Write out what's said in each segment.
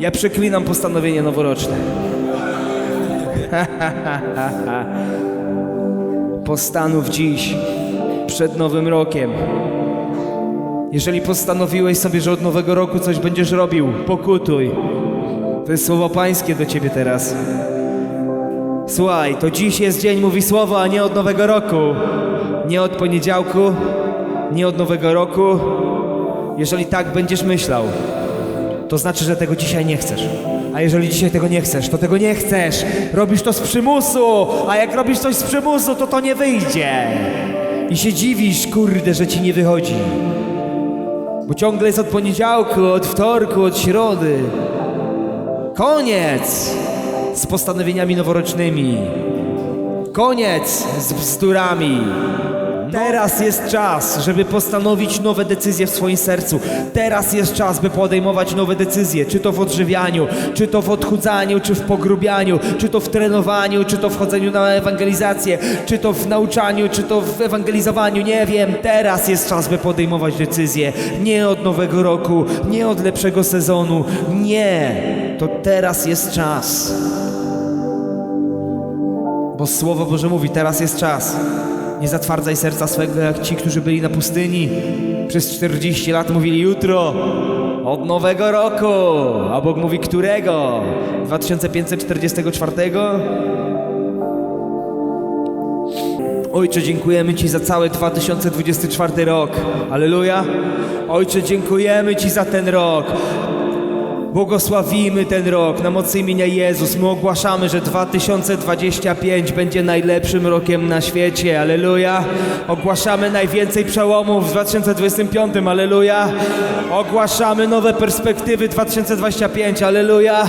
Ja przeklinam postanowienie noworoczne. Postanów dziś, przed nowym rokiem. Jeżeli postanowiłeś sobie, że od nowego roku coś będziesz robił, pokutuj. To jest słowo pańskie do ciebie teraz. Słuchaj, to dziś jest dzień, mówi słowo, a nie od nowego roku. Nie od poniedziałku, nie od nowego roku. Jeżeli tak będziesz myślał, to znaczy, że tego dzisiaj nie chcesz. A jeżeli dzisiaj tego nie chcesz, to tego nie chcesz. Robisz to z przymusu, a jak robisz coś z przymusu, to to nie wyjdzie. I się dziwisz, kurde, że ci nie wychodzi. Bo ciągle jest od poniedziałku, od wtorku, od środy. Koniec z postanowieniami noworocznymi. Koniec z bzdurami. Teraz jest czas, żeby postanowić nowe decyzje w swoim sercu. Teraz jest czas, by podejmować nowe decyzje, czy to w odżywianiu, czy to w odchudzaniu, czy w pogrubianiu, czy to w trenowaniu, czy to w chodzeniu na ewangelizację, czy to w nauczaniu, czy to w ewangelizowaniu. Nie wiem, teraz jest czas, by podejmować decyzje. Nie od nowego roku, nie od lepszego sezonu. Nie, to teraz jest czas. Bo Słowo Boże mówi, teraz jest czas. Nie zatwardzaj serca swego jak ci, którzy byli na pustyni. Przez 40 lat mówili jutro, od nowego roku. A Bóg mówi, którego? 2544? Ojcze, dziękujemy Ci za cały 2024 rok. Aleluja. Ojcze, dziękujemy Ci za ten rok. Błogosławimy ten rok na mocy imienia Jezus. My ogłaszamy, że 2025 będzie najlepszym rokiem na świecie. Aleluja. Ogłaszamy najwięcej przełomów w 2025. Aleluja. Ogłaszamy nowe perspektywy 2025. Aleluja.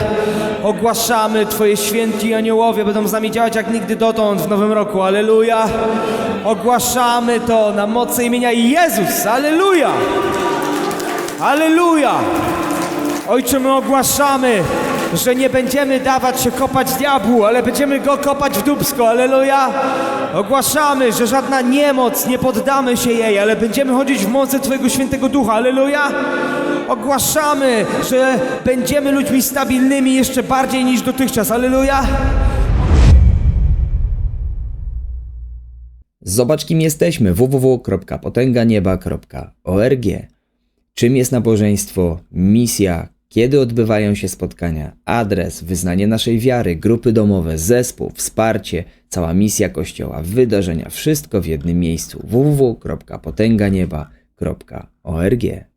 Ogłaszamy Twoje święci aniołowie będą z nami działać jak nigdy dotąd w nowym roku. Aleluja. Ogłaszamy to na mocy imienia Jezus. Aleluja. Aleluja. Ojcze, my ogłaszamy, że nie będziemy dawać się kopać diabłu, ale będziemy go kopać w dubsko. Aleluja! Ogłaszamy, że żadna niemoc, nie poddamy się jej, ale będziemy chodzić w mocy Twojego Świętego Ducha. Aleluja! Ogłaszamy, że będziemy ludźmi stabilnymi jeszcze bardziej niż dotychczas. Aleluja! Zobacz kim jesteśmy www.potęganieba.org. Czym jest nabożeństwo, misja, kiedy odbywają się spotkania, adres, wyznanie naszej wiary, grupy domowe, zespół, wsparcie, cała misja Kościoła, wydarzenia, wszystko w jednym miejscu www.potęganieba.org.